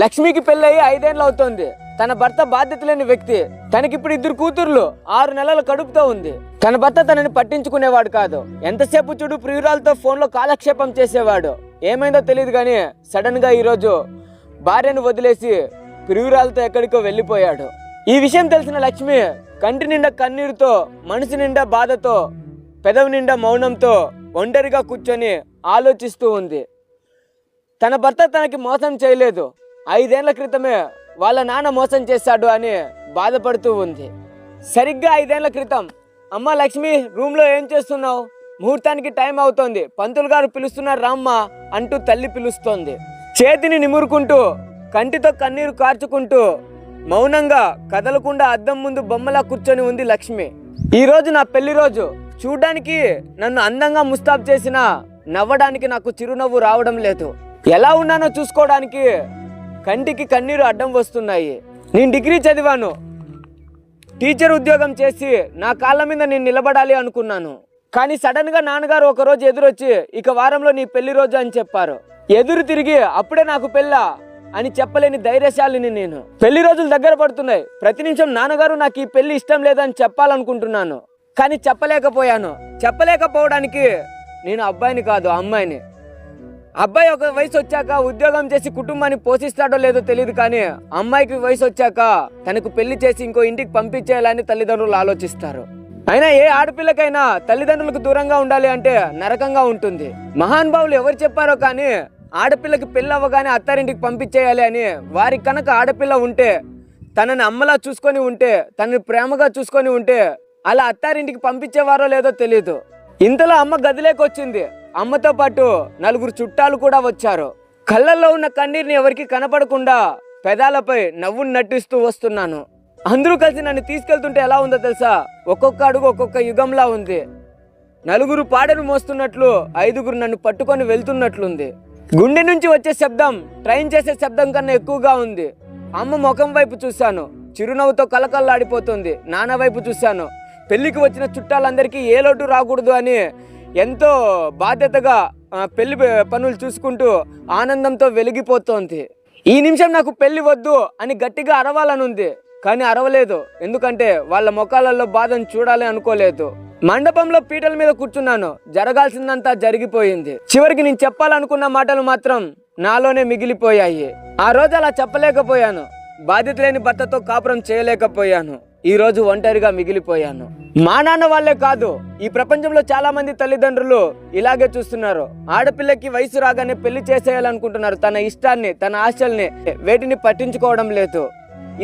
లక్ష్మికి పెళ్ళయి ఐదేళ్ళు అవుతోంది. తన భర్త బాధ్యత లేని వ్యక్తి. తనకిప్పుడు ఇద్దరు కూతుర్లు. ఆరు నెలలు కడుపుతో ఉంది. తన భర్త తనని పట్టించుకునేవాడు కాదు. ఎంతసేపు చూడు ప్రియురాలతో ఫోన్లో కాలక్షేపం చేసేవాడు. ఏమైందో తెలియదు కానీ సడన్గా ఈరోజు భార్యను వదిలేసి ప్రియురాలతో ఎక్కడికో వెళ్ళిపోయాడు. ఈ విషయం తెలిసిన లక్ష్మి కంటి నిండా కన్నీరుతో మనసు నిండా బాధతో పెదవి నిండా మౌనంతో ఒంటరిగా కూర్చొని ఆలోచిస్తూ ఉంది. తన భర్త తనకి మోసం చేయలేదు. ఐదేళ్ళ క్రితమే వాళ్ళ నాన్న మోసం చేశాడు అని బాధపడుతూ ఉంది. సరిగ్గా ఐదేళ్ళ క్రితం అమ్మ లక్ష్మి రూమ్లో ఏం చేస్తున్నావు? ముహూర్తానికి టైం అవుతోంది. పంతులు గారు పిలుస్తున్నారు రామ్మ అంటూ తల్లి పిలుస్తోంది. చేతిని నిమురుకుంటూ కంటితో కన్నీరు కార్చుకుంటూ మౌనంగా కదలకుండా అద్దం ముందు బొమ్మలా కూర్చొని ఉంది లక్ష్మి. ఈ రోజు నా పెళ్ళి రోజు. చూడ్డానికి నన్ను అందంగా ముస్తాబ్ చేసిన నవ్వడానికి నాకు చిరునవ్వు రావడం లేదు. ఎలా ఉన్నానో చూసుకోవడానికి కంటికి కన్నీరు అడ్డం వస్తున్నాయి. నేను డిగ్రీ చదివాను. టీచర్ ఉద్యోగం చేసి నా కాళ్ళ మీద నేను నిలబడాలి అనుకున్నాను. కానీ సడన్గా నాన్నగారు ఒకరోజు ఎదురొచ్చి ఇక వారంలో నీ పెళ్ళి రోజు అని చెప్పారు. ఎదురు తిరిగి అప్పుడే నాకు పెళ్ళా అని చెప్పలేని ధైర్యశాలిని నేను. పెళ్ళి రోజులు దగ్గర పడుతున్నాయి. ప్రతి నిమిషం నాన్నగారు నాకు ఈ పెళ్ళి ఇష్టం లేదని చెప్పాలనుకుంటున్నాను. కానీ చెప్పలేకపోయాను. చెప్పలేకపోవడానికి నేను అబ్బాయిని కాదు అమ్మాయిని. అబ్బాయి ఒక వయసు వచ్చాక ఉద్యోగం చేసి కుటుంబాన్ని పోషిస్తాడో లేదో తెలియదు కానీ అమ్మాయికి వయసు వచ్చాక తనకు పెళ్ళి చేసి ఇంకో ఇంటికి పంపించేయాలని తల్లిదండ్రులు ఆలోచిస్తారు. అయినా ఏ ఆడపిల్లకైనా తల్లిదండ్రులకు దూరంగా ఉండాలి అంటే నరకంగా ఉంటుంది. మహానుభావులు ఎవరు చెప్పారో కానీ ఆడపిల్లకి పెళ్ళి అవ్వగానే అత్తారింటికి పంపించేయాలి అని వారికి కనుక ఆడపిల్ల ఉంటే తనని అమ్మలా చూసుకొని ఉంటే తనని ప్రేమగా చూసుకొని ఉంటే అలా అత్తారింటికి పంపించేవారో లేదో తెలియదు ఇంతలో అమ్మ గదిలోకి వచ్చింది. అమ్మతో పాటు నలుగురు చుట్టాలు కూడా వచ్చారు. కళ్ళల్లో ఉన్న కన్నీరుని ఎవరికి కనపడకుండా పెదాలపై నవ్వును నటిస్తూ వస్తున్నాను. అందరూ కలిసి నన్ను తీసుకెళ్తుంటే ఎలా ఉందో తెలుసా? ఒక్కొక్క అడుగు ఒక్కొక్క యుగంలా ఉంది. నలుగురు పాడను మోస్తున్నట్లు ఐదుగురు నన్ను పట్టుకొని వెళ్తున్నట్లుంది. గుండె నుంచి వచ్చే శబ్దం ట్రైన్ చేసే శబ్దం కన్నా ఎక్కువగా ఉంది. అమ్మ ముఖం వైపు చూశాను. చిరునవ్వుతో కలకల్లాడిపోతుంది నాన్న వైపు చూశాను. పెళ్ళికి వచ్చిన చుట్టాలందరికీ ఏ లోటు రాకూడదు అని ఎంతో బాధ్యతగా పెళ్ళి పనులు చూసుకుంటూ ఆనందంతో వెలిగిపోతోంది. ఈ నిమిషం నాకు పెళ్ళి వద్దు అని గట్టిగా అరవాలనుంది కానీ అరవలేదు. ఎందుకంటే వాళ్ళ ముఖాలలో బాధను చూడాలి అనుకోలేదు. మండపంలో పీటల మీద కూర్చున్నాను. జరగాల్సిందంతా జరిగిపోయింది. చివరికి నేను చెప్పాలనుకున్న మాటలు మాత్రం నాలోనే మిగిలిపోయాయి. ఆ రోజు అలా చెప్పలేకపోయాను. బాధ్యత లేని భర్తతో కాపురం చేయలేకపోయాను. ఈరోజు ఒంటరిగా మిగిలిపోయాను. మా నాన్న వాళ్ళే కాదు ఈ ప్రపంచంలో చాలా మంది తల్లిదండ్రులు ఇలాగే చూస్తున్నారు. ఆడపిల్లకి వయసు రాగానే పెళ్ళి చేసేయాలనుకుంటున్నారు. తన ఇష్టాన్ని తన ఆశల్ని వేటిని పట్టించుకోవడం లేదు.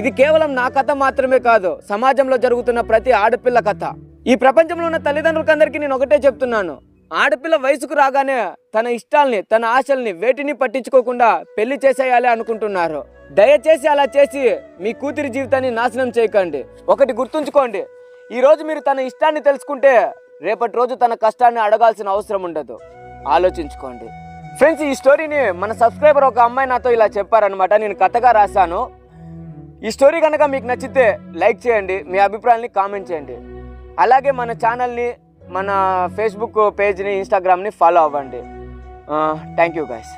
ఇది కేవలం నా కథ మాత్రమే కాదు సమాజంలో జరుగుతున్న ప్రతి ఆడపిల్ల కథ. ఈ ప్రపంచంలో ఉన్న తల్లిదండ్రులకందరికీ నేను ఒకటే చెప్తున్నాను. ఆడపిల్ల వయసుకు రాగానే తన ఇష్టాల్ని తన ఆశల్ని వేటిని పట్టించుకోకుండా పెళ్ళి చేసేయాలి అనుకుంటున్నారు. దయచేసి అలా చేసి మీ కూతురి జీవితాన్ని నాశనం చేయకండి. ఒకటి గుర్తుంచుకోండి ఈ రోజు మీరు తన ఇష్టాన్ని తెలుసుకుంటే రేపటి రోజు తన కష్టాన్ని అడగాల్సిన అవసరం ఉండదు. ఆలోచించుకోండి. ఫ్రెండ్స్ ఈ స్టోరీని మన సబ్స్క్రైబర్ ఒక అమ్మాయి నాతో ఇలా చెప్పారనమాట నేను కథగా రాశాను. ఈ స్టోరీ కనుక మీకు నచ్చితే లైక్ చేయండి మీ అభిప్రాయాన్ని కామెంట్ చేయండి. అలాగే మన ఛానల్ని మన ఫేస్బుక్ పేజ్ని ఇన్స్టాగ్రామ్ని ఫాలో అవ్వండి. Thank you guys